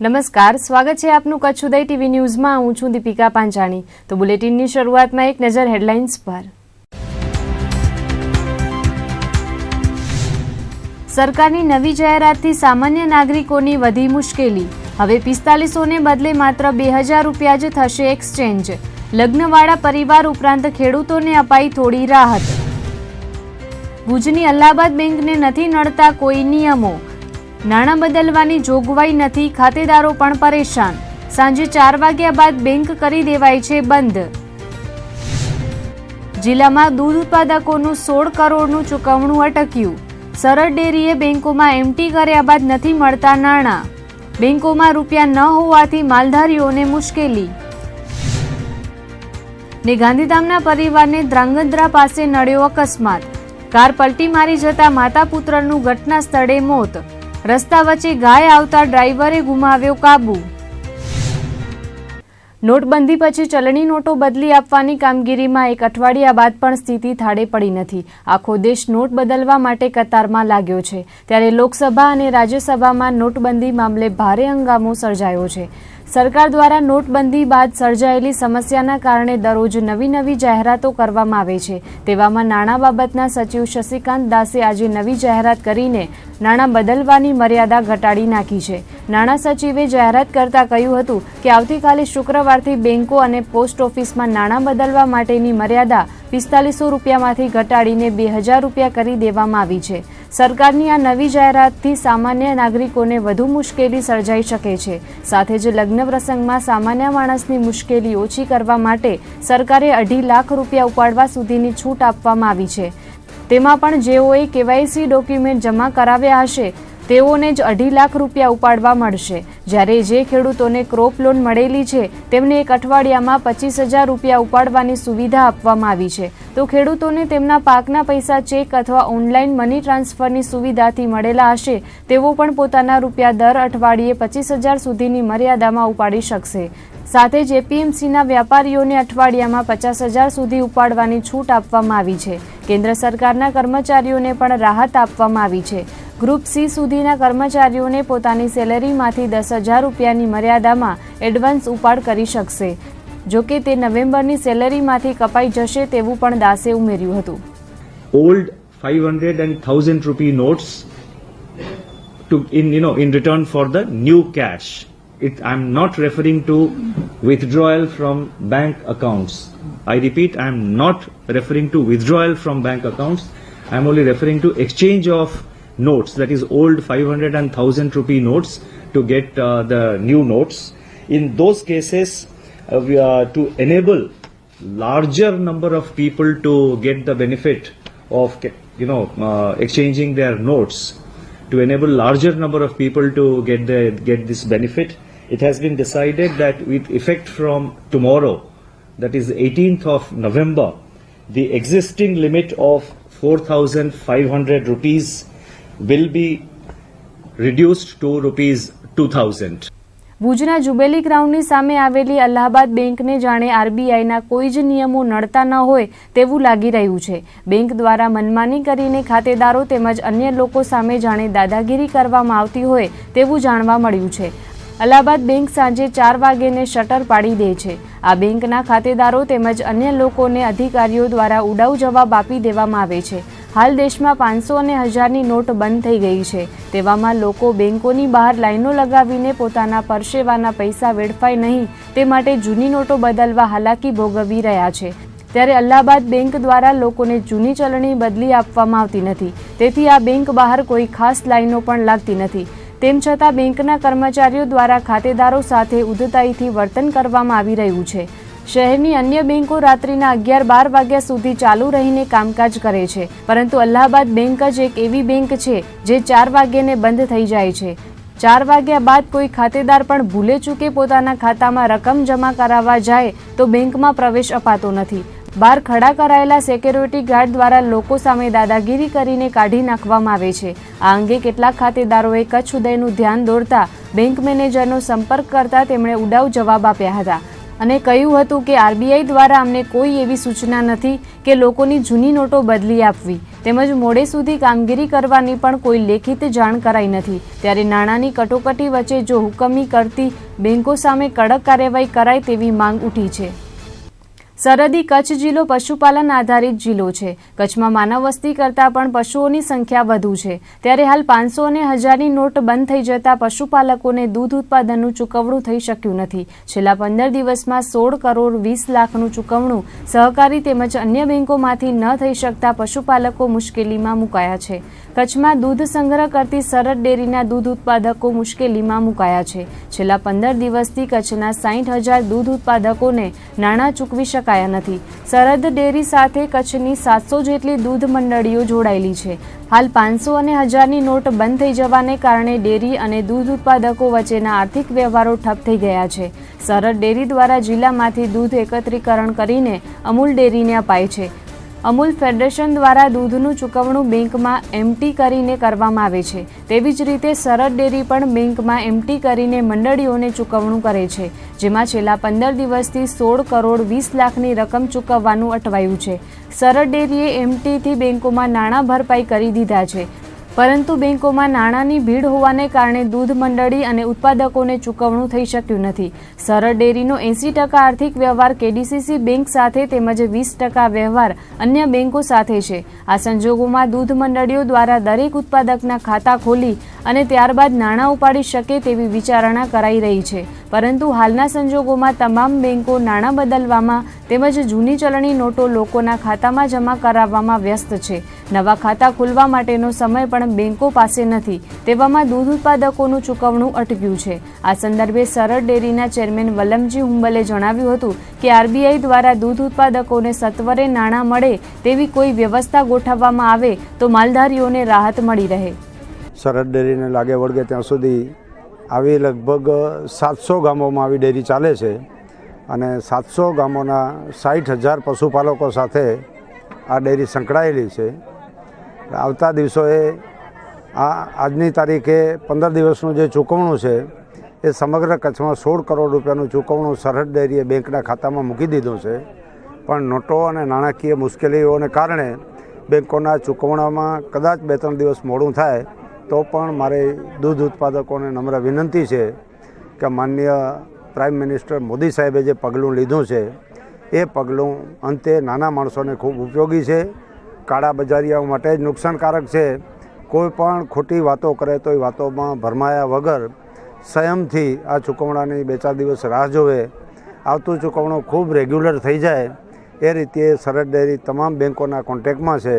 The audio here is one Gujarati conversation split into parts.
નમસ્કાર, સ્વાગત છે આપનું કચ્છ ઉદય ટીવી ન્યૂઝમાં. હું છું દીપિકા પાંચાણી. તો બુલેટિનની શરૂઆતમાં એક નજર હેડલાઇન્સ પર. સરકારની નવી જાહેરાતથી સામાન્ય નાગરિકોની વધી મુશ્કેલી. હવે પિસ્તાલીસોને બદલે માત્ર બે હજાર રૂપિયા જ થશે એક્સચેન્જ. લગ્નવાળા પરિવાર ઉપરાંત ખેડૂતોને અપાઈ થોડી રાહત. ભુજની અલ્હાબાદ બેંકને નથી નડતા કોઈ નિયમો. નાણાં બદલવાની જોગવાઈ નથી, ખાતેદારો પણ પરેશાન. સાંજે ચાર વાગ્યા બાદ બેંક કરી દેવાય છે બંધ. જિલ્લામાં દૂધ ઉત્પાદકોનું સોળ કરોડનું ચૂકવણું અટક્યું. સરળ ડેરીએ બેંકોમાં એમટી કર્યા બાદ નથી મળતા નાણાં. બેંકોમાં રૂપિયા ન હોવાથી માલધારીઓને મુશ્કેલી. ને ગાંધીધામના પરિવારને ધ્રાંગધ્રા પાસે નડ્યો અકસ્માત. કાર પલટી મારી જતા માતા પુત્રનું ઘટના સ્થળે મોત. રસ્તા વચ્ચે ગાય આવતા ડ્રાઈવરે ગુમાવ્યો કાબુ. નોટબંધી પછી ચલણી નોટો બદલી આપવાની કામગીરીમાં એક અઠવાડિયા બાદ પણ સ્થિતિ થાળે પડી નથી. આખો દેશ નોટ બદલવા માટે કતારમાં લાગ્યો છે. ત્યારે લોકસભા અને રાજ્યસભામાં નોટબંધી મામલે ભારે હંગામો સર્જાયો છે. સરકાર દ્વારા નોટબંધી બાદ સર્જાયેલી સમસ્યાના કારણે દરરોજ નવી નવી જાહેરાતો કરવામાં આવે છે. તેવામાં નાણાં બાબતના સચિવ શશિકાંત દાસે આજે નવી જાહેરાત કરીને નાણાં બદલવાની મર્યાદા ઘટાડી નાખી છે. નાણાં સચિવે જાહેરાત કરતા કહ્યું હતું કે આવતીકાલે શુક્રવારથી બેંકો અને પોસ્ટ ઓફિસમાં નાણાં બદલવા માટેની મર્યાદા પિસ્તાલીસો રૂપિયામાંથી ઘટાડીને બે હજાર રૂપિયા કરી દેવામાં આવી છે. સરકારની આ નવી જાહેરાતથી સામાન્ય નાગરિકોને વધુ મુશ્કેલી સર્જાઈ શકે છે. સાથે જ લગ્ન પ્રસંગમાં સામાન્ય માણસની મુશ્કેલી ઓછી કરવા માટે સરકારે અઢી લાખ રૂપિયા ઉપાડવા સુધીની છૂટ આપવામાં આવી છે. તેમાં પણ જેઓએ કેવાયસી ડોક્યુમેન્ટ જમા કરાવ્યા હશે તેઓને જ અઢી લાખ રૂપિયા ઉપાડવા મળશે. જ્યારે જે ખેડૂતોને ક્રોપ લોન મળેલી છે, તેમને એક અઠવાડિયામાં પચીસ હજાર રૂપિયા ઉપાડવાની સુવિધા આપવામાં આવી છે. તો ખેડૂતોને તેમના પાકના પૈસા ચેક અથવા ઓનલાઈન મની ટ્રાન્સફરની સુવિધાથી મળેલા હશે, તેઓ પણ પોતાના રૂપિયા દર અઠવાડિયે પચીસ હજાર સુધીની મર્યાદામાં ઉપાડી શકશે. સાથે જ એપીએમસીના વ્યાપારીઓને અઠવાડિયામાં પચાસ હજાર સુધી ઉપાડવાની છૂટ આપવામાં આવી છે. કેન્દ્ર સરકારના કર્મચારીઓને પણ રાહત આપવામાં આવી છે. ગ્રુપ સી સુધીના કર્મચારીઓને પોતાની સેલેરીમાંથી દસ હજાર રૂપિયાની મર્યાદામાં એડવાન્સ ઉપાડ કરી શકશે જો કે તે નવેમ્બરની સેલેરીમાંથી કપાઈ જશે તેવું પણ દાસે ઉમેર્યું હતું old 500 and 1000 rupee notes to in you know in return for the new cash it i'm not referring to withdrawal from bank accounts i repeat i'm not referring to withdrawal from bank accounts i'm only referring to exchange of notes that is old 500 and 1000 rupee notes to get uh, the new notes. In those cases uh, we are to enable larger number of people to get the benefit of you know uh, exchanging their notes. To enable larger number of people to get the get this benefit it has been decided that with effect from tomorrow that is 18th of november the existing limit of 4500 rupees will be reduced to rupees 2000 ભુજના જુબેલી ગ્રાઉન્ડની સામે આવેલી અલ્હાબાદ બેંકને જાણે આરબીઆઈના કોઈ જ નિયમો નડતા ન હોય તેવું લાગી રહ્યું છે. બેંક દ્વારા મનમાની કરીને ખાતેદારો તેમજ અન્ય લોકો સામે જાણે દાદાગીરી કરવામાં આવતી હોય તેવું જાણવા મળ્યું છે. અલ્હાબાદ બેંક સાંજે ચાર વાગ્યેને શટર પાડી દે છે. આ બેંકના ખાતેદારો તેમજ અન્ય લોકોને અધિકારીઓ દ્વારા ઉડાઉ જવાબ આપી દેવામાં આવે છે. હાલ દેશમાં પાંચસો અને હજારની નોટ બંધ થઈ ગઈ છે. તેવામાં લોકો બેંકોની બહાર લાઈનો લગાવીને પોતાના પરસેવાના પૈસા વેડફાય નહીં, તે માટે જૂની નોટો બદલવા હાલાકી ભોગવી રહ્યા છે. ત્યારે અલ્હાબાદ બેંક દ્વારા લોકોને જૂની ચલણી બદલી આપવામાં આવતી નથી. તેથી આ બેંક બહાર કોઈ ખાસ લાઈનો પણ લાગતી નથી. તેમ છતાં બેંકના કર્મચારીઓ દ્વારા ખાતેદારો સાથે ઉદ્ધતાઈથી વર્તન કરવામાં આવી રહ્યું છે. શહેરની અન્ય બેંકો રાત્રિના અગિયાર બાર વાગ્યા સુધી ચાલુ રહીને કામકાજ કરે છે. પરંતુ અલ્હાબાદ બેંક જ એક એવી બેંક છે જે ચાર વાગ્યાને બંધ થઈ જાય છે. ચાર વાગ્યા બાદ કોઈ ખાતેદાર પણ ભૂલે ચૂકે પોતાના ખાતામાં રકમ જમા કરાવવા જાય તો બેંકમાં પ્રવેશ અપાતો નથી. બહાર ખડા કરાયેલા સિક્યોરિટી ગાર્ડ દ્વારા લોકો સામે દાદાગીરી કરીને કાઢી નાખવામાં આવે છે. આ અંગે કેટલાક ખાતેદારોએ કચ્છ ઉદયનું ધ્યાન દોરતા બેંક મેનેજરનો સંપર્ક કરતા તેમણે ઉડાવ જવાબ આપ્યા હતા. અને કહ્યું હતું કે આરબીઆઈ દ્વારા અમને કોઈ એવી સૂચના નથી કે લોકોની જૂની નોટો બદલી આપવી. તેમજ મોડે સુધી કામગીરી કરવાની પણ કોઈ લેખિત જાણ કરાઈ નથી. ત્યારે નાણાંની કટોકટી વચ્ચે જો હુકમી કરતી બેંકો સામે કડક કાર્યવાહી કરાય તેવી માંગ ઉઠી છે. સરહદી કચ્છ જિલ્લો પશુપાલન આધારિત જિલ્લો છે. કચ્છમાં માનવ વસ્તી કરતાં પણ પશુઓની સંખ્યા વધુ છે. ત્યારે હાલ પાંચસો અને હજારની નોટ બંધ થઈ જતા પશુપાલકોને દૂધ ઉત્પાદનનું ચૂકવણું થઈ શક્યું નથી. છેલ્લા પંદર દિવસમાં સોળ કરોડ વીસ લાખનું ચૂકવણું સહકારી તેમજ અન્ય બેંકોમાંથી ન થઈ શકતા પશુપાલકો મુશ્કેલીમાં મુકાયા છે. કચ્છમાં દૂધ સંગ્રહ કરતી સરહદ ડેરીના દૂધ ઉત્પાદકો મુશ્કેલીમાં મુકાયા છે. છેલ્લા પંદર દિવસથી કચ્છના સાઠ હજાર દૂધ ઉત્પાદકોને નાણાં ચૂકવી શકાયા નથી. સરહદ ડેરી સાથે કચ્છની સાતસો જેટલી દૂધ મંડળીઓ જોડાયેલી છે. હાલ પાંચસો અને હજારની નોટ બંધ થઈ જવાને કારણે ડેરી અને દૂધ ઉત્પાદકો વચ્ચેના આર્થિક વ્યવહારો ઠપ થઈ ગયા છે. સરહદ ડેરી દ્વારા જિલ્લામાંથી દૂધ એકત્રીકરણ કરીને અમૂલ ડેરીને અપાય છે. અમૂલ ફેડરેશન દ્વારા દૂધનું ચૂકવણું બેંકમાં એમટી કરીને કરવામાં આવે છે. તેવી જ રીતે સરહદ ડેરી પણ બેંકમાં એમટી કરીને મંડળીઓને ચૂકવણું કરે છે, જેમાં છેલ્લા પંદર દિવસથી સોળ કરોડ વીસ લાખની રકમ ચૂકવવાનું અટવાયું છે. સરહદ ડેરીએ એમટીથી બેંકોમાં નાણાં ભરપાઈ કરી દીધા છે. પરંતુ બેંકોમાં નાણાંની ભીડ હોવાને કારણે દૂધ મંડળી અને ઉત્પાદકોને ચૂકવણું થઈ શક્યું નથી. સરળ ડેરીનો એંસી ટકા આર્થિક વ્યવહાર કેડીસીસી બેંક સાથે તેમજ વીસ ટકા વ્યવહાર અન્ય બેંકો સાથે છે. આ સંજોગોમાં દૂધ મંડળીઓ દ્વારા દરેક ઉત્પાદકના ખાતા ખોલી અને ત્યારબાદ નાણાં ઉપાડી શકે તેવી વિચારણા કરાઈ રહી છે. પરંતુ હાલના સંજોગોમાં તમામ બેંકો નાણાં બદલવામાં તેમજ જૂની ચલણી નોટો લોકોના ખાતામાં જમા કરાવવામાં વ્યસ્ત છે. નવા ખાતા ખોલવા માટેનો સમય પણ બેંકો પાસે નથી, તેવામાં દૂધ ઉત્પાદકોનું ચૂકવણું અટક્યું છે. આ સંદર્ભે સરળ ડેરીના ચેરમેન વલમજી હુંબલે જણાવ્યું હતું કે આરબીઆઈ દ્વારા દૂધ ઉત્પાદકોને સત્વરે નાણાં મળે તેવી કોઈ વ્યવસ્થા ગોઠવવામાં આવે તો માલધારીઓને રાહત મળી રહે. સરહદ ડેરીને લાગે વળગે ત્યાં સુધી આવી લગભગ સાતસો ગામોમાં આવી ડેરી ચાલે છે અને સાતસો ગામોના સાઠ હજાર પશુપાલકો સાથે આ ડેરી સંકળાયેલી છે. આવતા દિવસોએ આ આજની તારીખે પંદર દિવસનું જે ચૂકવણું છે, એ સમગ્ર કચ્છમાં સોળ કરોડ રૂપિયાનું ચૂકવણું સરહદ ડેરીએ બેંકના ખાતામાં મૂકી દીધું છે. પણ નોટો અને નાણાકીય મુશ્કેલીઓને કારણે બેંકોના ચૂકવણામાં કદાચ બે ત્રણ દિવસ મોડું થાય, તો પણ મારે દૂધ ઉત્પાદકોને નમ્ર વિનંતી છે કે માનનીય પ્રાઇમ મિનિસ્ટર મોદી સાહેબે જે પગલું લીધું છે, એ પગલું અંતે નાના માણસોને ખૂબ ઉપયોગી છે. કાળા બજારીયાઓ માટે જ નુકસાનકારક છે. કોઈ પણ ખોટી વાતો કરે તો એ વાતોમાં ભરમાયા વગર સંયમથી આ ચૂકવણાની બે ચાર દિવસ રાહ જોવે. આવતું ચૂકવણું ખૂબ રેગ્યુલર થઈ જાય. એ રીતે સરહદ ડેરી તમામ બેંકોના કોન્ટેક્ટમાં છે.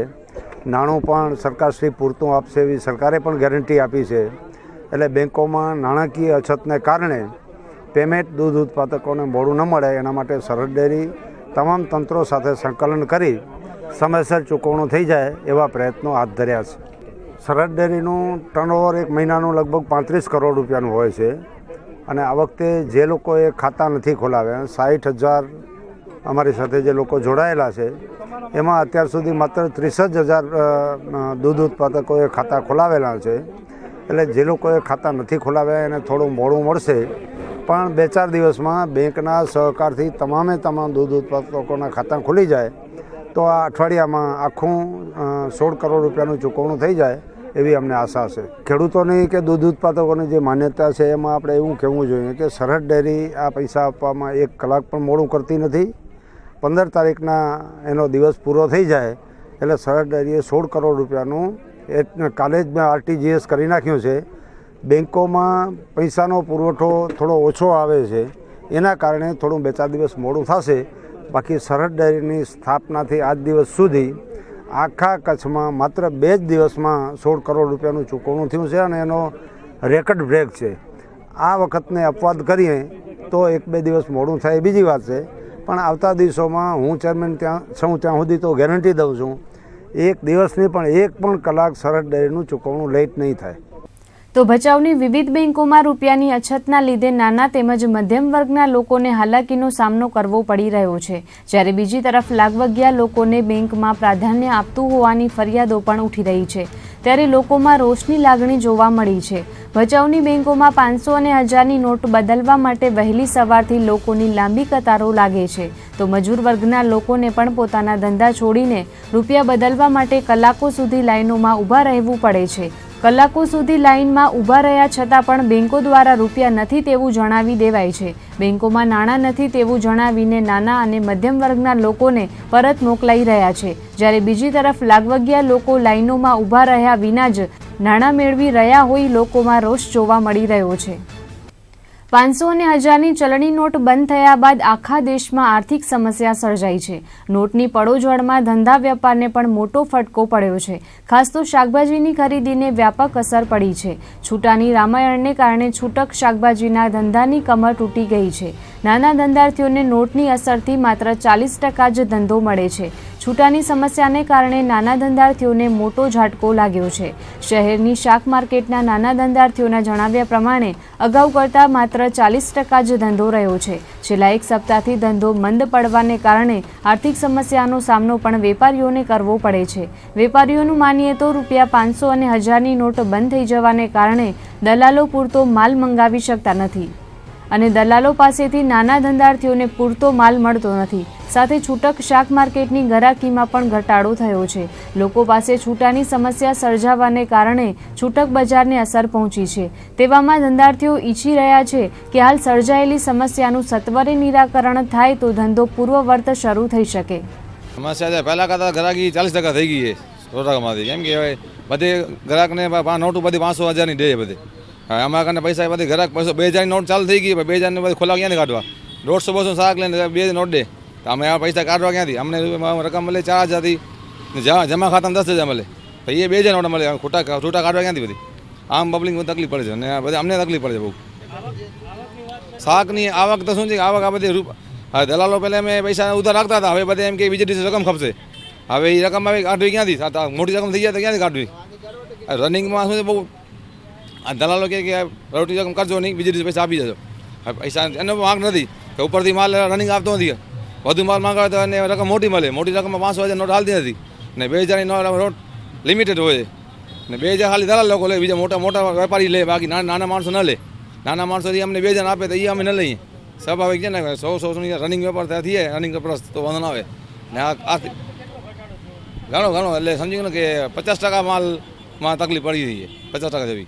નાણું પણ સરકારશ્રી પૂરતું આપશે એવી સરકારે પણ ગેરંટી આપી છે. એટલે બેન્કોમાં નાણાકીય અછતને કારણે પેમેન્ટ દૂધ ઉત્પાદકોને મોડું ન મળે. એના માટે સરહદ ડેરી તમામ તંત્રો સાથે સંકલન કરી સમયસર ચૂકવણું થઈ જાય એવા પ્રયત્નો હાથ ધર્યા છે. સરહદ ડેરીનું ટર્નઓવર એક મહિનાનું લગભગ પાંત્રીસ કરોડ રૂપિયાનું હોય છે અને આ વખતે જે લોકોએ ખાતા નથી ખોલાવ્યા સાઠ હજાર અમારી સાથે જે લોકો જોડાયેલા છે, એમાં અત્યાર સુધી માત્ર ત્રીસ જ હજાર દૂધ ઉત્પાદકોએ ખાતા ખોલાવેલા છે. એટલે જે લોકોએ ખાતા નથી ખોલાવ્યા એને થોડું મોડું મળશે. પણ બે ચાર દિવસમાં બેંકના સહકારથી તમામે તમામ દૂધ ઉત્પાદકોના ખાતા ખુલી જાય. તો આ અઠવાડિયામાં આખું સોળ કરોડ રૂપિયાનું ચૂકવણું થઈ જાય એવી અમને આશા છે. ખેડૂતોની કે દૂધ ઉત્પાદકોની જે માન્યતા છે એમાં આપણે એવું કહેવું જોઈએ કે સરહદ ડેરી આ પૈસા આપવામાં એક કલાક પણ મોડું કરતી નથી. પંદર તારીખના એનો દિવસ પૂરો થઈ જાય એટલે સરહદ ડેરીએ સોળ કરોડ રૂપિયાનું એ કાલે જ મેં આરટીજીએસ કરી નાખ્યું છે. બેંકોમાં પૈસાનો પુરવઠો થોડો ઓછો આવે છે. એના કારણે થોડું બે ચાર દિવસ મોડું થશે. બાકી સરહદ ડેરીની સ્થાપનાથી આજ દિવસ સુધી આખા કચ્છમાં માત્ર બે જ દિવસમાં સોળ કરોડ રૂપિયાનું ચૂકવણું થયું છે અને એનો રેકર્ડ બ્રેક છે. આ વખતને અપવાદ કરીએ તો એક બે દિવસ મોડું થાય બીજી વાત છે, પણ આવતા દિવસોમાં હું ચેરમેન ત્યાં છું, ત્યાં સુધી તો ગેરંટી દઉં છું. એક દિવસની પણ એક પણ કલાક સરહદ ડેરીનું ચૂકવણું લેટ નહીં થાય. તો ભચાઉની વિવિધ બેંકોમાં રૂપિયાની અછતના લીધે નાના તેમજ મધ્યમ વર્ગના લોકોને હાલાકીનો સામનો કરવો પડી રહ્યો છે. જ્યારે બીજી તરફ લાગવગ્યા લોકોને બેંકમાં પ્રાધાન્ય આપતું હોવાની ફરિયાદો પણ ઉઠી રહી છે. ત્યારે લોકોમાં રોષની લાગણી જોવા મળી છે. ભચાઉની બેંકોમાં પાંચસો અને હજારની નોટ બદલવા માટે વહેલી સવારથી લોકોની લાંબી કતારો લાગે છે. તો મજૂર વર્ગના લોકોને પણ પોતાના ધંધા છોડીને રૂપિયા બદલવા માટે કલાકો સુધી લાઈનોમાં ઊભા રહેવું પડે છે. કલાકો સુધી લાઇનમાં ઊભા રહ્યા છતાં પણ બેંકો દ્વારા રૂપિયા નથી તેવું જણાવી દેવાય છે. બેંકોમાં નાણાં નથી તેવું જણાવીને નાના અને મધ્યમ વર્ગના લોકોને પરત મોકલાઈ રહ્યા છે. જ્યારે બીજી તરફ લાગવગિયા લોકો લાઇનોમાં ઊભા રહ્યા વિના જ નાણાં મેળવી રહ્યા હોય લોકોમાં રોષ જોવા મળી રહ્યો છે. પાંચસો અને હજારની ચલણી નોટ બંધ થયા બાદ આખા દેશમાં આર્થિક સમસ્યા સર્જાઈ છે. નોટની પડોજળમાં ધંધા વેપારને પણ મોટો ફટકો પડ્યો છે. ખાસ તો શાકભાજીની ખરીદીને વ્યાપક અસર પડી છે. છૂટાની રામાયણને કારણે છૂટક શાકભાજીના ધંધાની કમર તૂટી ગઈ છે. નાના ધંધાર્થીઓને નોટની અસરથી માત્ર ચાલીસ ટકા જ ધંધો મળે છે. છૂટાની સમસ્યાને કારણે નાના ધંધાર્થીઓને મોટો ઝાટકો લાગ્યો છે. શહેરની શાક માર્કેટના નાના ધંધાર્થીઓના જણાવ્યા પ્રમાણે, અગાઉ કરતાં માત્ર ચાલીસ ટકા જ ધંધો રહ્યો છે. છેલ્લા એક સપ્તાહથી ધંધો મંદ પડવાને કારણે આર્થિક સમસ્યાનો સામનો પણ વેપારીઓને કરવો પડે છે. વેપારીઓનું માનીએ તો રૂપિયા પાંચસો અને હજારની નોટ બંધ થઈ જવાને કારણે દલાલો પૂરતો માલ મંગાવી શકતા નથી. અને દલાલો પાસેથી નાના ધંધાર્થીઓને પૂરતો માલ મળતો નથી. સાથે છૂટક શાક માર્કેટની ગરાકીમાં પણ ઘટાડો થયો છે. લોકો પાસે છૂટાની સમસ્યા સર્જાવાને કારણે છૂટક બજારને અસર પહોંચી છે. તેવામાં ધંધાર્થીઓ ઈચ્છી રહ્યા છે કે હાલ સર્જાયેલી સમસ્યાનું સત્વરે નિરાકરણ થાય તો ધંધો પૂર્વવર્ત શરૂ થઈ શકે. સમસ્યા છે. પહેલાં ગ્રાહકી ચાલીસ થઈ ગઈ છે. કેમ કે બધે ગ્રાહકને નોટો બધી પાંચસો હજારની દે બધે. હવે અમારા કારણે પૈસા બધી ઘરાક પૈસો બે હજારની નોટ ચાલુ થઈ ગઈ બે હજારની બધી ખોલા ક્યાંથી કાઢવા? દોઢસો બસો શાક લઈને બે નોટ દે. તો અમે આ પૈસા કાઢવા ક્યાંથી? અમને રકમ મળે ચાર હજારથી. જમા ખાતામાં દસ હજાર મળે. તો એ બે હજાર નોટ મળે. ખોટા છૂટા કાઢવા ક્યાંથી બધી? આમ પબ્લિક તકલીફ પડે છે. અને બધી અમને તકલીફ પડે છે બહુ. શાકની આવક તો શું છે? આવક આ બધી રૂપ હવે દલાલો પહેલાં અમે પૈસા ઉધાર રાખતા હતા. હવે બધા એમ કે બીજી દિવસે રકમ ખપશે. હવે એ રકમ હવે કાઢવી ક્યાંથી? મોટી રકમ થઈ જાય તો ક્યાંથી કાઢવી? રનિંગમાં શું છે? બહુ આ દલાલો કે રોટી રકમ કરજો નહીં, બીજી રીતે પૈસા આપી જજો પૈસા એનો માંગ નથી કે ઉપરથી માલ રનિંગ આપતો નથી. વધુ માલ માંગવા તો એને રકમ મોટી મળે. મોટી રકમમાં પાંચસો હજાર નોટ હાલતી નથી. ને બે હજારની નોટ લિમિટેડ હોય. ને બે હજાર ખાલી દલાલ લોકો લે, બીજા મોટા મોટા વેપારી લે, બાકી નાના માણસો ન લે. નાના માણસોથી અમને બે હજાર આપે તો એ અમે ન લઈએ. સ્વાભાવિક છે ને, સો સો રનિંગ વેપાર થયા થઈએ રનિંગ પ્લસ તો વાંધો ના આવે. ને આ ઘણો ઘણો, એટલે સમજી ગયો કે પચાસ ટકા માલમાં તકલીફ પડી રહી છે. પચાસ ટકા જેવી.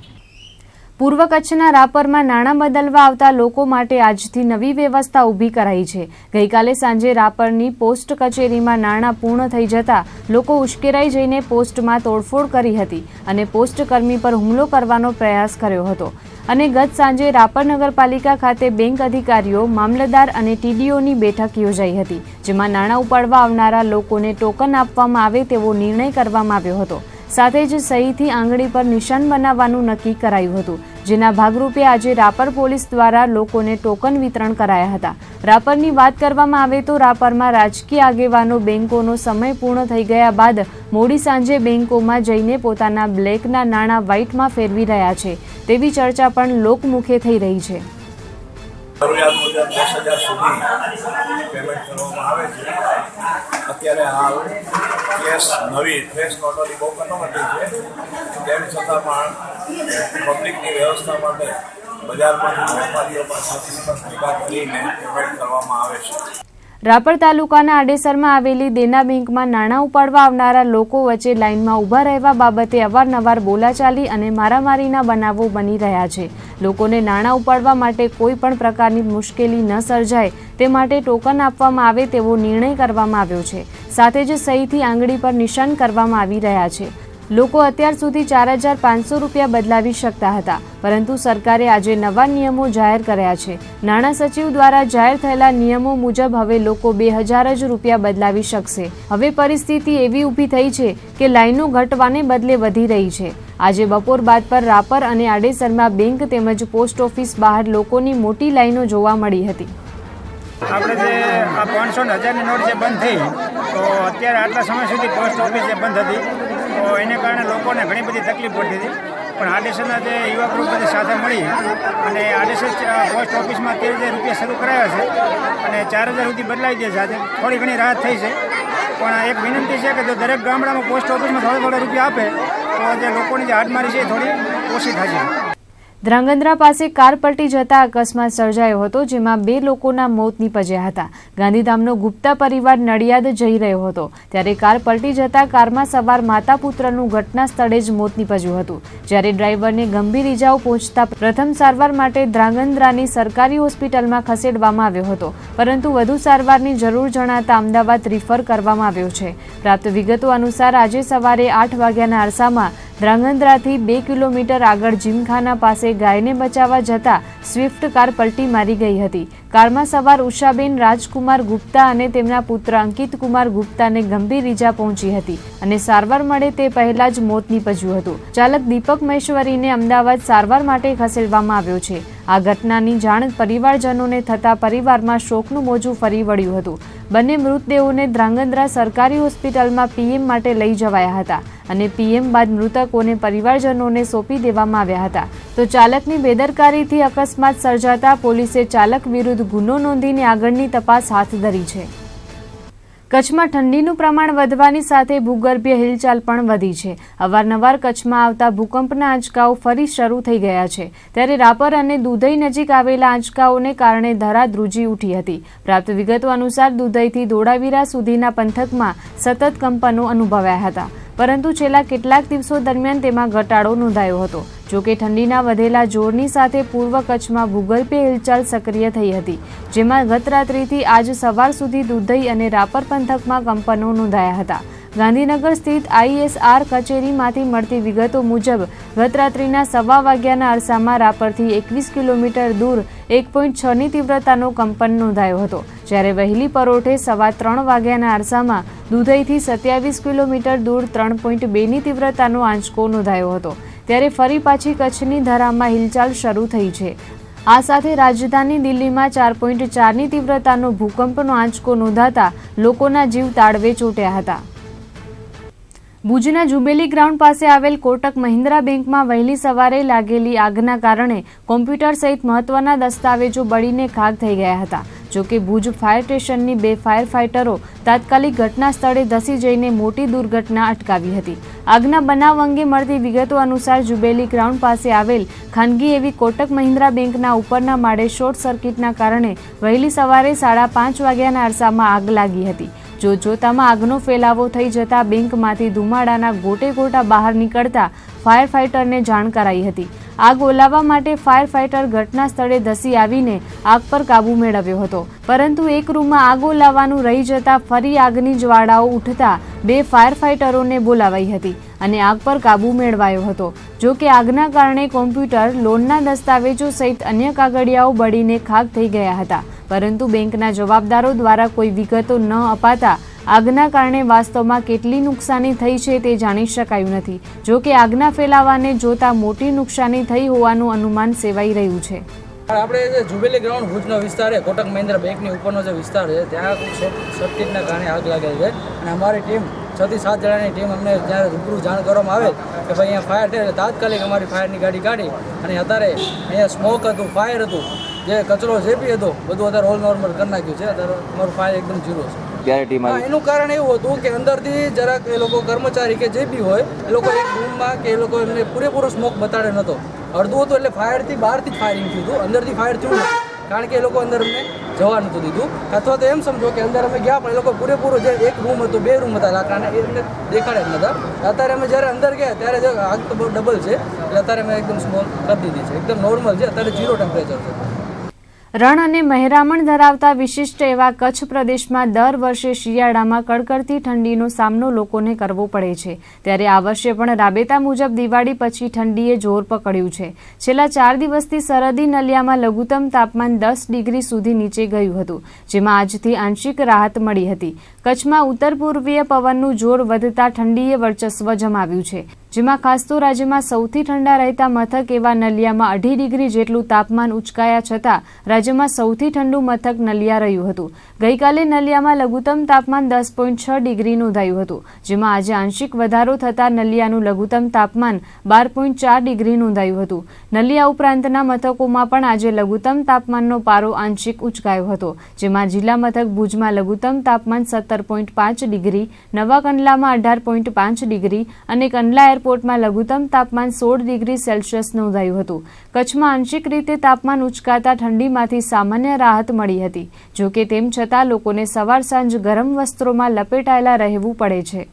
પૂર્વ કચ્છના રાપરમાં નાણાં બદલવા આવતા લોકો માટે આજથી નવી વ્યવસ્થા ઊભી કરાઈ છે. ગઈકાલે સાંજે રાપરની પોસ્ટ કચેરીમાં નાણાં પૂર્ણ થઈ જતા લોકો ઉશ્કેરાઈ જઈને પોસ્ટમાં તોડફોડ કરી હતી અને પોસ્ટકર્મી પર હુમલો કરવાનો પ્રયાસ કર્યો હતો. અને ગત સાંજે રાપર નગરપાલિકા ખાતે બેંક અધિકારીઓ, મામલતદાર અને ટીડીઓની બેઠક યોજાઈ હતી, જેમાં નાણાં ઉપાડવા આવનારા લોકોને ટોકન આપવામાં આવે તેવો નિર્ણય કરવામાં આવ્યો હતો. સાથે જ સહીથી આંગળી પર નિશાન બનાવવાનું નક્કી કરાયું હતું, જેના ભાગરૂપે આજે રાપર પોલીસ દ્વારા લોકોને ટોકન વિતરણ કરાયા હતા. રાપરની વાત કરવામાં આવે તો રાપરમાં રાજકીય આગેવાનો બેન્કોનો સમય પૂર્ણ થઈ ગયા બાદ મોડી સાંજે બેન્કોમાં જઈને પોતાના બ્લેકના નાણાં વ્હાઇટમાં ફેરવી રહ્યા છે, તેવી ચર્ચા પણ લોકમુખે થઈ રહી છે. જરૂરિયાત મુજબ દસ હજાર સુધી પેમેન્ટ કરવામાં આવે છે. અત્યારે હાલ કેશ નવી ફ્રેશ નોટોની બહુ કટોકટી છે. તેમ છતાં પણ પબ્લિકની વ્યવસ્થા માટે બજારમાંથી વેપારીઓ પાસેથી પણ ભેગા કરીને પેમેન્ટ કરવામાં આવે છે. રાપર તાલુકાના આડેસરમાં આવેલી દેના બેંકમાં નાણાં ઉપાડવા આવનારા લોકો વચ્ચે લાઇનમાં ઊભા રહેવા બાબતે અવારનવાર બોલાચાલી અને મારામારીના બનાવો બની રહ્યા છે. લોકોને નાણાં ઉપાડવા માટે કોઈ પણ પ્રકારની મુશ્કેલી ન સર્જાય, તે માટે ટોકન આપવામાં આવે તેવો નિર્ણય કરવામાં આવ્યો છે. સાથે જ સહીથી આંગળી પર નિશાન કરવામાં આવી રહ્યા છે. લોકો અત્યાર સુધી ચાર હજાર પાંચસો રૂપિયા બદલાવી શકતા હતા. પરંતુ સરકારે આજે નવા નિયમો જાહેર કર્યા છે. નાણાં સચિવ દ્વારા જાહેર થયેલા નિયમો મુજબ હવે લોકો બે હજાર જ રૂપિયા બદલાવી શકશે. હવે પરિસ્થિતિ એવી ઊભી થઈ છે કે લાઈનો ઘટવાને બદલે વધી રહી છે. આજે બપોર બાદ પર રાપર અને આડેસરમાં બેંક તેમજ પોસ્ટ ઓફિસ બહાર લોકોની મોટી લાઈનો જોવા મળી હતી. આપણે જે આ પાંચસો ને હજારની નોટ જે બંધ થઈ, તો અત્યારે આટલા સમય સુધી પોસ્ટ ઓફિસ જે બંધ હતી, તો એને કારણે લોકોને ઘણી બધી તકલીફ પડતી હતી. પણ આડેસરના જે યુવા ગ્રુપ બધી સાથે મળી અને આડેસર પોસ્ટ ઓફિસમાં તેર હજાર રૂપિયા શરૂ કરાયા છે અને ચાર હજાર સુધી બદલાઈ દે છે. આજે થોડી ઘણી રાહત થઈ છે. પણ એક વિનંતી છે કે જો દરેક ગામડામાં પોસ્ટ ઓફિસમાં થોડા થોડા રૂપિયા આપે, તો જે લોકોની જે હાડમારી છે એ થોડી ઓછી થશે ધ્રાંગધ્રા પાસે કાર પલટી જતા અકસ્માત સર્જાયો હતો, જેમાં બે લોકોના મોત નીપજ્યા હતા. ગાંધીધામનો ગુપ્તા પરિવાર નડિયાદ જઈ રહ્યો હતો. ત્યારે કાર પલટી જતા કારમાં સવાર માતા પુત્રનું ઘટના સ્થળે જ મોત નીપજ્યું હતું. જ્યારે ડ્રાઈવરને ગંભીર ઇજાઓ પહોંચતા પ્રથમ સારવાર માટે ધ્રાંગધ્રાની સરકારી હોસ્પિટલમાં ખસેડવામાં આવ્યો હતો. પરંતુ વધુ સારવારની જરૂર જણાતા અમદાવાદ રિફર કરવામાં આવ્યો છે. પ્રાપ્ત વિગતો અનુસાર આજે સવારે આઠ વાગ્યાના અરસામાં ધ્રાંગધ્રાથી બે કિલોમીટર આગળ જીમખાના પાસે ગાયને બચાવવા જતા સ્વિફ્ટ કાર પલટી મારી ગઈ હતી. કારમાં સવાર ઉષાબેન રાજકુમાર ગુપ્તા અને તેમના પુત્ર અંકિત ગુપ્તાને ગંભીર ઇજા પહોંચી હતી અને સારવાર મળે તે પહેલા જ મોત નીપજ્યું હતું. ચાલક દીપક મહેશ્વરીને અમદાવાદ સારવાર માટે ખસેડવામાં આવ્યો છે. આ ઘટનાની જાણ પરિવારજનોને થતા પરિવારમાં શોકનું મોજું ફરી વળ્યું હતું. બંને મૃતદેહોને ધ્રાંગધ્રા સરકારી હોસ્પિટલમાં પીએમ માટે લઈ જવાયા હતા અને પીએમ બાદ મૃતકોને પરિવારજનોને સોંપી દેવામાં આવ્યા હતા. તો ચાલકની બેદરકારીથી અકસ્માત સર્જાતા પોલીસે ચાલક વિરુદ્ધ ગુનો નોંધીને આગળની તપાસ હાથ ધરી છે. કચ્છમાં ઠંડીનું પ્રમાણ વધવાની સાથે ભૂગર્ભીય હિલચાલ પણ વધી છે. અવારનવાર કચ્છમાં આવતા ભૂકંપના આંચકાઓ ફરી શરૂ થઈ ગયા છે. ત્યારે રાપર અને દુધઈ નજીક આવેલા આંચકાઓને કારણે ધરા ધ્રુજી ઉઠી હતી. પ્રાપ્ત વિગતો અનુસાર દુધઈથી ધોળાવીરા સુધીના પંથકમાં સતત કંપનો અનુભવાયા હતા. પરંતુ છેલ્લા કેટલાક દિવસો દરમિયાન તેમાં ઘટાડો નોંધાયો હતો. જોકે ઠંડીના વધેલા જોરની સાથે પૂર્વ કચ્છમાં ભૂગર્ભીય હિલચાલ સક્રિય થઈ હતી, જેમાં ગત રાત્રિથી આજ સવાર સુધી દુધઈ અને રાપર પંથકમાં કંપનો નોંધાયા હતા. ગાંધીનગર સ્થિત આઈએસઆર કચેરીમાંથી મળતી વિગતો મુજબ, ગત રાત્રિના સવા વાગ્યાના અરસામાં રાપરથી એકવીસ કિલોમીટર દૂર એક પોઈન્ટ છની તીવ્રતાનો કંપન નોંધાયો હતો. જ્યારે વહેલી પરોઠે સવા ત્રણ વાગ્યાના આરસામાં દુધઈથી સત્યાવીસ કિલોમીટર દૂર ત્રણ પોઈન્ટ બેની તીવ્રતાનો આંચકો નોંધાયો હતો. ત્યારે ફરી પાછી કચ્છની ધરામાં હિલચાલ શરૂ થઈ છે. આ સાથે રાજધાની દિલ્હીમાં ચાર પોઈન્ટ ચારની તીવ્રતાનો ભૂકંપનો આંચકો નોંધાતા લોકોના જીવ તાળવે ચોટ્યા હતા. ભુજના જુબેલી ગ્રાઉન્ડ પાસે આવેલ કોટક મહિન્દ્રા બેંકમાં વહેલી સવારે લાગેલી આગના કારણે કોમ્પ્યુટર સહિત મહત્વના દસ્તાવેજો બળીને ખાક થઈ ગયા હતા. જોકે ભુજ ફાયર સ્ટેશનની બે ફાયર ફાઇટરો તાત્કાલિક ઘટના સ્થળે ધસી જઈને મોટી દુર્ઘટના અટકાવી હતી. આગના બનાવ અંગે મળતી વિગતો અનુસાર જુબેલી ગ્રાઉન્ડ પાસે આવેલ ખાનગી એવી કોટક મહિન્દ્રા બેંકના ઉપરના માળે શોર્ટ સર્કિટના કારણે વહેલી સવારે સાડા પાંચ વાગ્યાના અરસામાં આગ લાગી હતી. જો જોતામાં આગનો ફેલાવો થઈ જતા બેંકમાંથી ધુમાડાના ગોટે ગોટા બહાર નીકળતા ફાયર ફાઇટરને જાણ કરાઈ હતી. આગ ઓલાવવા માટે ફાયર ફાઇટર ઘટના સ્થળે ધસી આવીને આગ પર કાબૂ મેળવ્યો હતો. પરંતુ એક રૂમમાં આગ ઓલાવવાનું રહી જતા ફરી આગની જ્વાળાઓ ઉઠતા બે ફાયર ફાઇટરોને બોલાવાઈ હતી અને આગ પર કાબૂ મેળવાયો હતો. જો કે આગના કારણે કોમ્પ્યુટર, લોનના દસ્તાવેજો સહિત અન્ય કાગળિયાઓ બળીને ખાક થઈ ગયા હતા. પરંતુ બેંકના જવાબદારો દ્વારા કોઈ વિગતો ન અપાતા આગના કારણે વાસ્તવમાં કેટલી નુકસાની થઈ છે તે જાણી શકાયું નથી. જો કે આગના ફેલાવાને જોતા મોટી નુકસાની થઈ હોવાનું અનુમાન સેવાઈ રહ્યું છે. આપણે જે જુબેલી ગ્રાઉન્ડ ભુજનો વિસ્તાર છે, કોટક મહિન્દ્રા બેંકની ઉપરનો જે વિસ્તાર છે, ત્યાં સર્કિટના કારણે આગ લાગે છે. અને અમારી ટીમ છ થી સાત જણાની ટીમ અમને જ્યારે રૂબરૂ જાણ કરવામાં આવે કે ભાઈ અહીંયા ફાયર થયેલ તાત્કાલિક અમારી ફાયરની ગાડી કાઢી અને અત્યારે અહીંયા સ્મોક હતું ફાયર હતું. જે કચરો જે બી હતો બધું અત્યારે ઓલ નોર્મલ કરી નાખ્યું છે. અત્યારે અમારું ફાયર એકદમ ઝીરો છે. એનું કારણ એવું હતું કે અંદરથી જરાક એ લોકો કર્મચારી કે જે બી હોય એ લોકો એક રૂમમાં કે એ લોકો એમને પૂરેપૂરો સ્મોક બતાડે નહોતો અડધું હતું એટલે ફાયરથી બહારથી જ ફાયરિંગ થયું હતું. અંદરથી ફાયર થયું કારણ કે એ લોકો અંદર અમને જવા નહોતું દીધું. અથવા તો એમ સમજો કે અંદર અમે ગયા પણ એ લોકો પૂરેપૂરો જે એક રૂમ હતો બે રૂમ હતા લાકડાના એ અમને દેખાડે જ નહોતા. અત્યારે અમે જ્યારે અંદર ગયા ત્યારે જે આગ તો બહુ ડબલ છે. એટલે અત્યારે અમે એકદમ સ્મોલ કરી દીધી છે. એકદમ નોર્મલ છે. અત્યારે ઝીરો ટેમ્પરેચર છે. રણ અને મહેરામણ ધરાવતા વિશિષ્ટ એવા કચ્છ પ્રદેશમાં દર વર્ષે શિયાળામાં કડકડતી ઠંડીનો સામનો લોકોને કરવો પડે છે. ત્યારે આ વર્ષે પણ રાબેતા મુજબ દિવાળી પછી ઠંડીએ જોર પકડ્યું છે. છેલ્લા ચાર દિવસથી સરહદી નલિયામાં લઘુત્તમ તાપમાન દસ ડિગ્રી સુધી નીચે ગયું હતું, જેમાં આજથી આંશિક રાહત મળી હતી. કચ્છમાં ઉત્તર પૂર્વીય પવનનું જોર વધતા ઠંડીએ વર્ચસ્વ જમાવ્યું છે. જેમાં ખાસ તો રાજ્યમાં સૌથી ઠંડા રહેતા મથક એવા નલિયામાં અઢી ડિગ્રી જેટલું તાપમાન ઉચકાયા છતાં રાજ્યમાં સૌથી ઠંડુ મથક નલિયા રહ્યું હતું. ગઈકાલે નલિયામાં લઘુત્તમ તાપમાન દસ પોઈન્ટ છ ડિગ્રી નોંધાયું હતું, જેમાં આજે આંશિક વધારો થતાં નલિયાનું લઘુત્તમ તાપમાન બાર પોઈન્ટ ચાર ડિગ્રી નોંધાયું હતું. નલિયા ઉપરાંતના મથકોમાં પણ આજે લઘુત્તમ તાપમાનનો પારો આંશિક ઉચકાયો હતો, જેમાં જિલ્લા મથક ભુજમાં લઘુત્તમ તાપમાન સત્તર પોઈન્ટ પાંચ ડિગ્રી, નવા કંડલામાં અઢાર પોઈન્ટ પાંચ ડિગ્રી અને કંડલા એરપોર્ટમાં લઘુત્તમ તાપમાન સોળ ડિગ્રી સેલ્સિયસ નોંધાયું હતું. કચ્છમાં આંશિક રીતે તાપમાન ઉચકાતા ઠંડીમાંથી સામાન્ય રાહત મળી હતી, જોકે તેમ છતાં લોકોને સવાર સાંજ ગરમ વસ્ત્રોમાં લપેટાયેલા રહેવું પડે છે.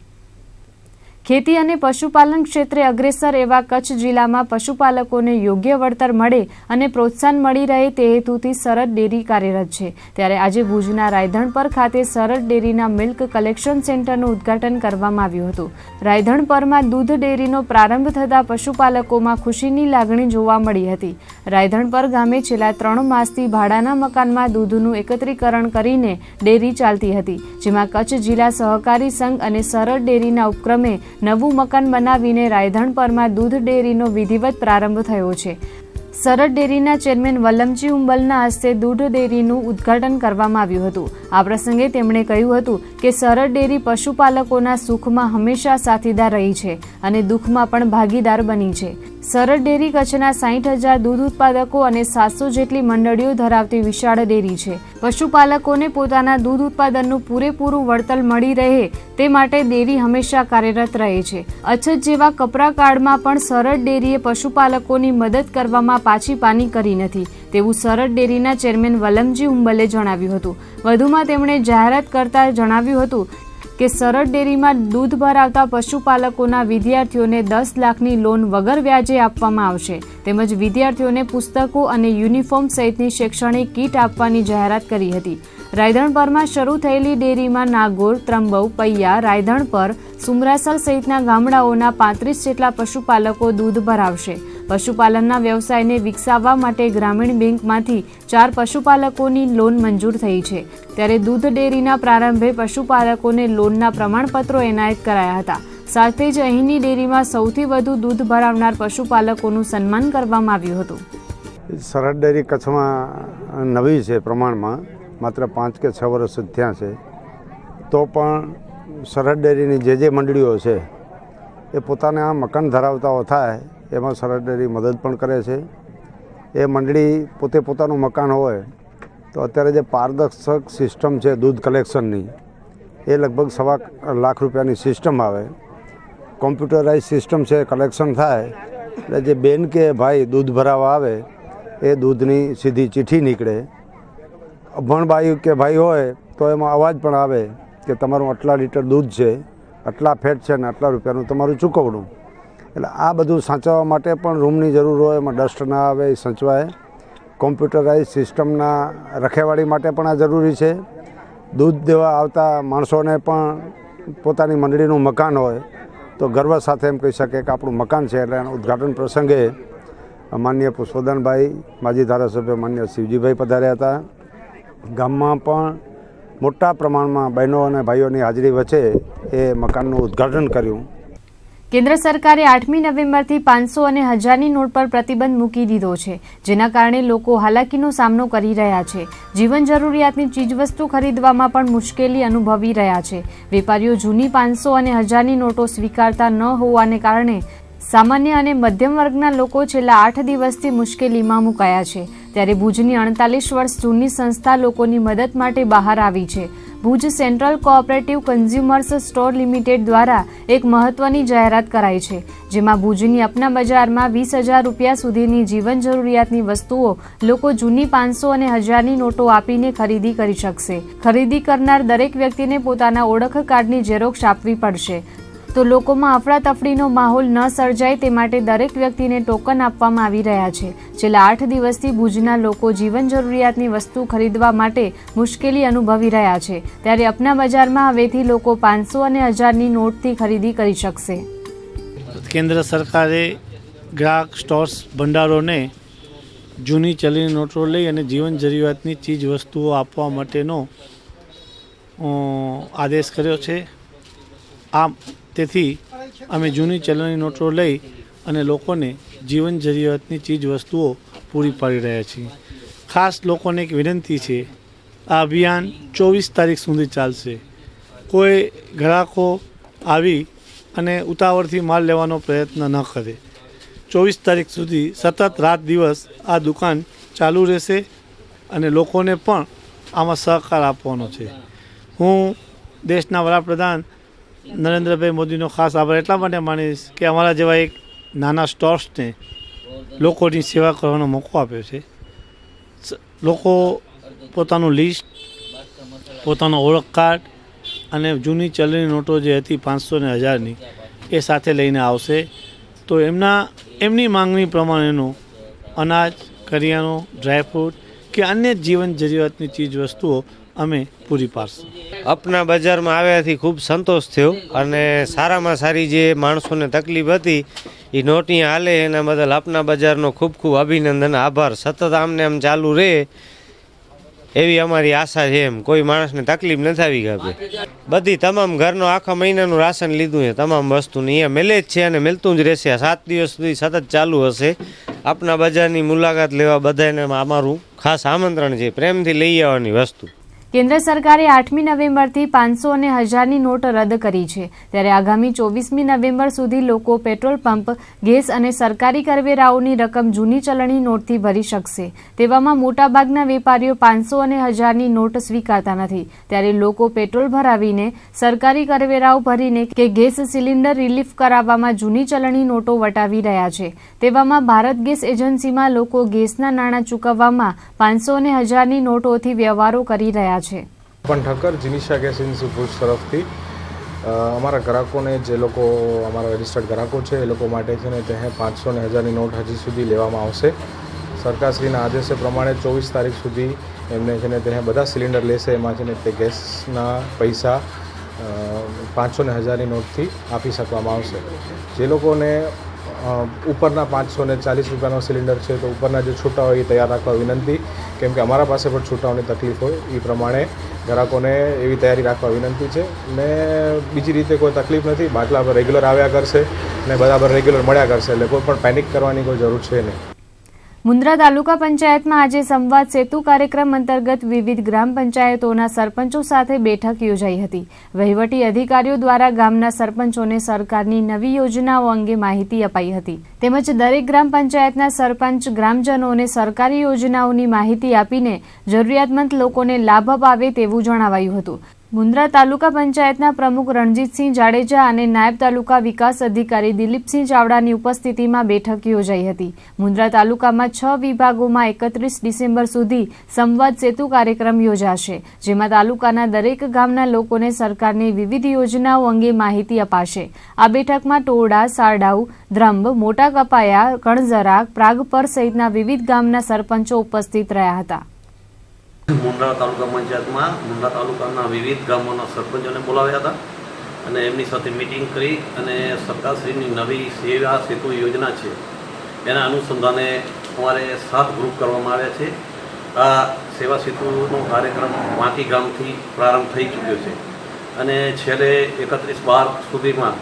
ખેતી અને પશુપાલન ક્ષેત્રે અગ્રેસર એવા કચ્છ જિલ્લામાં પશુપાલકોને યોગ્ય વળતર મળે અને પ્રોત્સાહન મળી રહે તે હેતુથી સરહદ ડેરી કાર્યરત છે. ત્યારે આજે ભુજના રાયધણપર ખાતે સરહદ ડેરીના મિલ્ક કલેક્શન સેન્ટરનું ઉદ્ઘાટન કરવામાં આવ્યું હતું. રાયધણપરમાં દૂધ ડેરીનો પ્રારંભ થતાં પશુપાલકોમાં ખુશીની લાગણી જોવા મળી હતી. રાયધણપર ગામે છેલ્લા ત્રણ માસથી ભાડાના મકાનમાં દૂધનું એકત્રીકરણ કરીને ડેરી ચાલતી હતી, જેમાં કચ્છ જિલ્લા સહકારી સંઘ અને સરળ ડેરીના ઉપક્રમે નવું મકાન બનાવીને રાયધણપરમાં દૂધ ડેરીનો વિધિવત પ્રારંભ થયો છે. સરળ ડેરીના ચેરમેન વલ્લમજી ઉંબલના હસ્તે દૂધ ડેરીનું ઉદ્ઘાટન કરવામાં આવ્યું હતું. આ પ્રસંગે તેમણે કહ્યું હતું કે સરળ ડેરી પશુપાલકોના સુખમાં હંમેશા સાથીદાર રહી છે અને દુઃખમાં પણ ભાગીદાર બની છે. સરળ ડેરી કચ્છના સાહીઠ હજાર દૂધ ઉત્પાદકો અને સાતસો જેટલી મંડળીઓ ધરાવતી વિશાળ ડેરી છે. પશુપાલકોને પોતાના દૂધ ઉત્પાદનનું પૂરેપૂરું વળતર મળી રહે તે માટે ડેરી હંમેશા કાર્યરત રહે છે. અછત જેવા કપરા કાળમાં પણ સરહદ ડેરીએ પશુપાલકોની મદદ કરવામાં પાછી પાની કરી નથી. તેવું સરહદ ડેરીના ચેરમેન વલમજી હુંબલે જણાવ્યું હતું. વધુમાં તેમણે જાહેરાત કરતા જણાવ્યું હતું કે સરળ ડેરીમાં દૂધ ભરાવતા પશુપાલકોના વિદ્યાર્થીઓને દસ લાખની લોન વગર વ્યાજે આપવામાં આવશે. તેમજ વિદ્યાર્થીઓને પુસ્તકો અને યુનિફોર્મ સહિતની શૈક્ષણિક કીટ આપવાની જાહેરાત કરી હતી. રાયધણપરમાં શરૂ થયેલી ડેરીમાં નાગોર, ત્રંબવ, પૈયા રાયધણપર સુમરાસર સહિતના ગામડાઓના પાંત્રીસ જેટલા પશુપાલકો દૂધ ભરાવશે. પશુપાલનના વ્યવસાયને વિકસાવવા માટે ગ્રામીણ બેંકમાંથી ચાર પશુપાલકોની લોન મંજૂર થઈ છે. ત્યારે દૂધ ડેરીના પ્રારંભે પશુપાલકોને લોનના પ્રમાણપત્રો એનાયત કરાયા હતા. સાથે જ અહીંની ડેરીમાં સૌથી વધુ દૂધ ભરાવનાર પશુપાલકોનું સન્માન કરવામાં આવ્યું હતું. સરહદ ડેરી કચ્છમાં નવી છે પ્રમાણમાં, માત્ર પાંચ કે છ વર્ષ જ થયા છે. તો પણ સરહદ ડેરીની જે જે મંડળીઓ છે, એ પોતાના મકાન ધરાવતાઓ થાય એમાં સરહદ ડેરી મદદ પણ કરે છે. એ મંડળી પોતે પોતાનું મકાન હોય, તો અત્યારે જે પારદર્શક સિસ્ટમ છે દૂધ કલેક્શનની, એ લગભગ સવા લાખ રૂપિયાની સિસ્ટમ આવે. કોમ્પ્યુટરાઇઝ સિસ્ટમ છે, કલેક્શન થાય, એટલે જે બેન કે ભાઈ દૂધ ભરાવા આવે, એ દૂધની સીધી ચીઠી નીકળે. અભણ બાઈ કે ભાઈ હોય, તો એમાં અવાજ પણ આવે કે તમારું આટલા લીટર દૂધ છે, આટલા ફેટ છે ને આટલા રૂપિયાનું તમારું ચૂકવણું. એટલે આ બધું સાચવવા માટે પણ રૂમની જરૂર હોય, એમાં ડસ્ટ ના આવે, એ સચવાય. કોમ્પ્યુટરાઇઝ સિસ્ટમના રખેવાળી માટે પણ આ જરૂરી છે. દૂધ દેવા આવતા માણસોને પણ પોતાની મંડળીનું મકાન હોય, તો ગર્વ સાથે એમ કહી શકે કે આપણું મકાન છે. એટલે એના ઉદ્ઘાટન પ્રસંગે માન્ય પુષ્પદાનભાઈ, માજી ધારાસભ્ય માન્ય શિવજીભાઈ પધાર્યા હતા. ગામમાં પણ મોટા પ્રમાણમાં બહેનો અને ભાઈઓની હાજરી વચ્ચે એ મકાનનું ઉદ્ઘાટન કર્યું. કેન્દ્ર સરકારે આઠમી નવેમ્બરથી પાંચસો અને હજારની નોટ પર પ્રતિબંધ મૂકી દીધો છે, જેના કારણે લોકો હાલાકીનો સામનો કરી રહ્યા છે. જીવન જરૂરિયાતની ચીજવસ્તુ ખરીદવામાં પણ મુશ્કેલી અનુભવી રહ્યા છે. વેપારીઓ જૂની પાંચસો અને હજારની નોટો સ્વીકારતા ન હોવાને કારણે સામાન્ય અને મધ્યમ વર્ગના લોકો છેલ્લા આઠ દિવસથી મુશ્કેલીમાં મુકાયા છે. ત્યારે ભુજની અડતાલીસ વર્ષ જૂની સંસ્થા લોકોની મદદ માટે બહાર આવી છે. Bhuj Central Cooperative Consumers Store Limited દ્વારા એક મહત્વની જાહેરાત કરાઈ છે, જેમાં ભુજની અપના બજારમાં વીસ હજાર રૂપિયા સુધીની જીવન જરૂરિયાતની વસ્તુઓ લોકો જૂની પાંચસો અને હજારની નોટો આપીને ખરીદી કરી શકશે. ખરીદી કરનાર દરેક વ્યક્તિને પોતાના ઓળખ કાર્ડની ઝેરોક્ષ આપવી પડશે. તો લોકોમાં અફડાતફડીનો માહોલ ન સર્જાય તે માટે દરેક વ્યક્તિને ટોકન આપવામાં આવી રહ્યા છે. છેલ્લા આઠ દિવસથી ભુજના લોકો જીવન જરૂરિયાતની વસ્તુ ખરીદવા માટે મુશ્કેલી અનુભવી રહ્યા છે. ત્યારે અપના બજારમાં હવેથી લોકો પાંચસો અને હજારની નોટથી ખરીદી કરી શકશે. કેન્દ્ર સરકારે ગ્રાહક સ્ટોર્સ ભંડારોને જૂની ચલણી નોટો લઈ અને જીવન જરૂરિયાતની ચીજ વસ્તુઓ આપવા માટેનો આદેશ કર્યો છે. આમ તેથી અમે જૂની ચલણી નોટો લઈ અને લોકોને જીવન જરૂરિયાતની ચીજ વસ્તુઓ પૂરી પાડી રહ્યા છીએ. ખાસ લોકોને એક વિનંતી છે, આ અભિયાન ચોવીસ તારીખ સુધી ચાલશે. કોઈ ગ્રાહકો આવી અને ઉતાવળથી માલ લેવાનો પ્રયત્ન ન કરે. ચોવીસ તારીખ સુધી સતત રાત દિવસ આ દુકાન ચાલુ રહેશે અને લોકોને પણ આમાં સહકાર આપવાનો છે. હું દેશના વડાપ્રધાન નરેન્દ્રભાઈ મોદીનો ખાસ આભાર એટલા માટે માનીશ કે અમારા જેવા એક નાના સ્ટોર્સને લોકોની સેવા કરવાનો મોકો આપ્યો છે. લોકો પોતાનું લિસ્ટ, પોતાનો ઓળખ કાર્ડ અને જૂની ચલણી નોટો જે હતી પાંચસો ને હજારની, એ સાથે લઈને આવશે. તો એમના, એમની માંગણી પ્રમાણેનું અનાજ, કરિયાણું, ડ્રાયફ્રૂટ કે અન્ય જીવન જરૂરિયાતની ચીજ વસ્તુઓ અમે પૂરી પાડશું. અપના બજારમાં આવ્યાથી ખૂબ સંતોષ થયો અને સારામાં સારી જે માણસોને તકલીફ હતી એ નોટી હાલે એના બદલ આપના બજારનો ખૂબ ખૂબ અભિનંદન આભાર. સતત આમને આમ ચાલુ રહે એવી અમારી આશા છે એમ. કોઈ માણસને તકલીફ નથી આવી ગઈ બધી તમામ ઘરનો આખા મહિનાનું રાશન લીધું છે. તમામ વસ્તુની અહીંયા મેલે જ છે અને મેલતું જ રહેશે. સાત દિવસ સુધી સતત ચાલુ હશે. આપના બજારની મુલાકાત લેવા બધાને અમારું ખાસ આમંત્રણ છે. પ્રેમથી લઈ આવવાની વસ્તુ. કેન્દ્ર સરકારે આઠમી નવેમ્બરથી પાંચસો અને હજારની નોટ રદ કરી છે. ત્યારે આગામી ચોવીસમી નવેમ્બર સુધી લોકો પેટ્રોલ પંપ, ગેસ અને સરકારી કરવેરાઓની રકમ જૂની ચલણી નોટથી ભરી શકશે. તેવામાં મોટાભાગના વેપારીઓ પાંચસો અને હજારની નોટ સ્વીકારતા નથી. ત્યારે લોકો પેટ્રોલ ભરાવીને સરકારી કરવેરાઓ ભરીને કે ગેસ સિલિન્ડર રિલીફ કરાવવામાં જૂની ચલણી નોટો વટાવી રહ્યા છે. તેવામાં ભારત ગેસ એજન્સીમાં લોકો ગેસના નાણાં ચૂકવવામાં પાંચસો અને હજારની નોટોથી વ્યવહારો કરી રહ્યા છે. પણ ઠક્કર જીનીશા ગેસ એજન્સી ભુજ તરફથી અમારા ગ્રાહકોને જે લોકો, અમારા રજિસ્ટર્ડ ગ્રાહકો છે, એ લોકો માટે છે ને તે પાંચસો ને હજારની નોટ હજી સુધી લેવામાં આવશે. સરકારશ્રીના આદેશ પ્રમાણે ચોવીસ તારીખ સુધી એમને છે ને તેને બધા સિલિન્ડર લેશે, એમાં છે ને તે ગેસના પૈસા પાંચસો ને હજારની નોટથી આપી શકવામાં આવશે. જે લોકોને ઉપરના પાંચસો ને ચાલીસ રૂપિયાનો સિલિન્ડર છે તો ઉપરના જે છૂટા હોય એ તૈયાર રાખવા વિનંતી. કેમ કે અમારા પાસે પણ છૂટાઓની તકલીફ હોય એ પ્રમાણે ગ્રાહકોને એવી તૈયારી રાખવા વિનંતી છે. ને બીજી રીતે કોઈ તકલીફ નથી, બાટલા પર રેગ્યુલર આવ્યા કરશે ને બરાબર રેગ્યુલર મળ્યા કરશે એટલે કોઈ પણ પેનિક કરવાની કોઈ જરૂર છે નહીં. મુન્દ્રા તાલુકા પંચાયતમાં આજે સંવાદ સેતુ કાર્યક્રમ અંતર્ગત વિવિધ ગ્રામ પંચાયતોના સરપંચો સાથે બેઠક યોજાઈ હતી. વહીવટી અધિકારીઓ દ્વારા ગામના સરપંચોને સરકારની નવી યોજનાઓ અંગે માહિતી અપાઈ હતી. તેમજ દરેક ગ્રામ પંચાયતના સરપંચ, ગ્રામજનોને સરકારી યોજનાઓની માહિતી આપીને જરૂરિયાતમંદ લોકોને લાભ અપાવે તેવું જણાવાયું હતું. મુન્દ્રા તાલુકા પંચાયતના પ્રમુખ રણજીતસિંહ જાડેજા અને નાયબ તાલુકા વિકાસ અધિકારી દિલીપસિંહ ચાવડાની ઉપસ્થિતિમાં બેઠક યોજાઈ હતી. મુન્દ્રા તાલુકામાં છ વિભાગોમાં એકત્રીસ ડિસેમ્બર સુધી સંવાદ સેતુ કાર્યક્રમ યોજાશે, જેમાં તાલુકાના દરેક ગામના લોકોને સરકારની વિવિધ યોજનાઓ અંગે માહિતી અપાશે. આ બેઠકમાં ટોડા સારડાઉ, ધ્રંબ, મોટા કપાયા કણઝરા પ્રાગપર સહિતના વિવિધ ગામના સરપંચો ઉપસ્થિત રહ્યા હતા. મુન્દ્રા તાલુકા પંચાયતમાં, મુંડા તાલુકાના વિવિધ ગામોના સરપંચોને બોલાવ્યા હતા અને એમની સાથે મિટિંગ કરી અને સરકારશ્રીની નવી સેવા સેતુ યોજના છે, એના અનુસંધાને અમારે સાત ગ્રુપ કરવામાં આવ્યા છે. આ સેવા સેતુનો કાર્યક્રમ વાંકી ગામથી પ્રારંભ થઈ ચૂક્યો છે અને છેલ્લે એકત્રીસ બાર સુધીમાં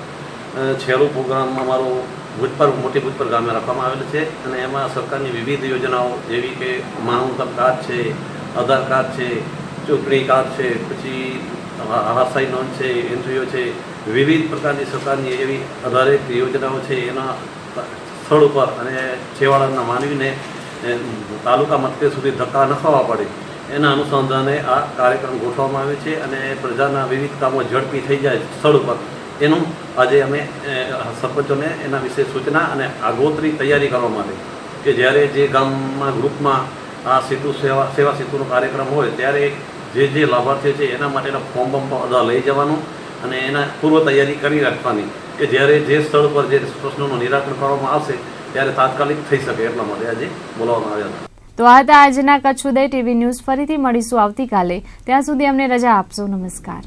છેલ્લું પ્રોગ્રામ અમારો ભૂતપર મોટી ભૂતપર ગામે રાખવામાં આવેલો છે અને એમાં સરકારની વિવિધ યોજનાઓ જેવી કે માઉન્ટમ કાર્ડ છે આધાર કાર્ડ છે ચૂંટણી કાર્ડ છે, પછી હરાશાઈ નોંધ છે એન્ટ્રીઓ છે, વિવિધ પ્રકારની સરકારની એવી દરેક યોજનાઓ છે, એના સ્થળ ઉપર અને છેવાડાના માનવીને તાલુકા મથકે સુધી ધક્કા ન ખાવા પડે. એના અનુસંધાને આ કાર્યક્રમ ગોઠવવામાં આવે છે અને પ્રજાના વિવિધ કામો ઝડપી થઈ જાય સ્થળ ઉપર. એનું આજે અમે સરપંચોને એના વિશે સૂચના અને આગોતરી તૈયારી કરવા માટે કે જ્યારે જે ગામમાં, ગ્રુપમાં આ સેતુ સેવા સેવા સેતુનો કાર્યક્રમ હોય ત્યારે જે જે લાભાર્થીઓ છે એના માટેના ફોર્મ બધા લઈ જવાનું અને એના પૂર્વ તૈયારી કરી રાખવાની કે જ્યારે જે સ્થળ પર જે પ્રશ્નોનું નિરાકરણ કરવામાં આવશે ત્યારે તાત્કાલિક થઈ શકે એટલા માટે આજે બોલાવવામાં આવ્યા હતા. તો આ હતા આજના કચ્છ ઉદય ટીવી ન્યૂઝ. ફરીથી મળીશું આવતીકાલે. ત્યાં સુધી અમને રજા આપશો. નમસ્કાર.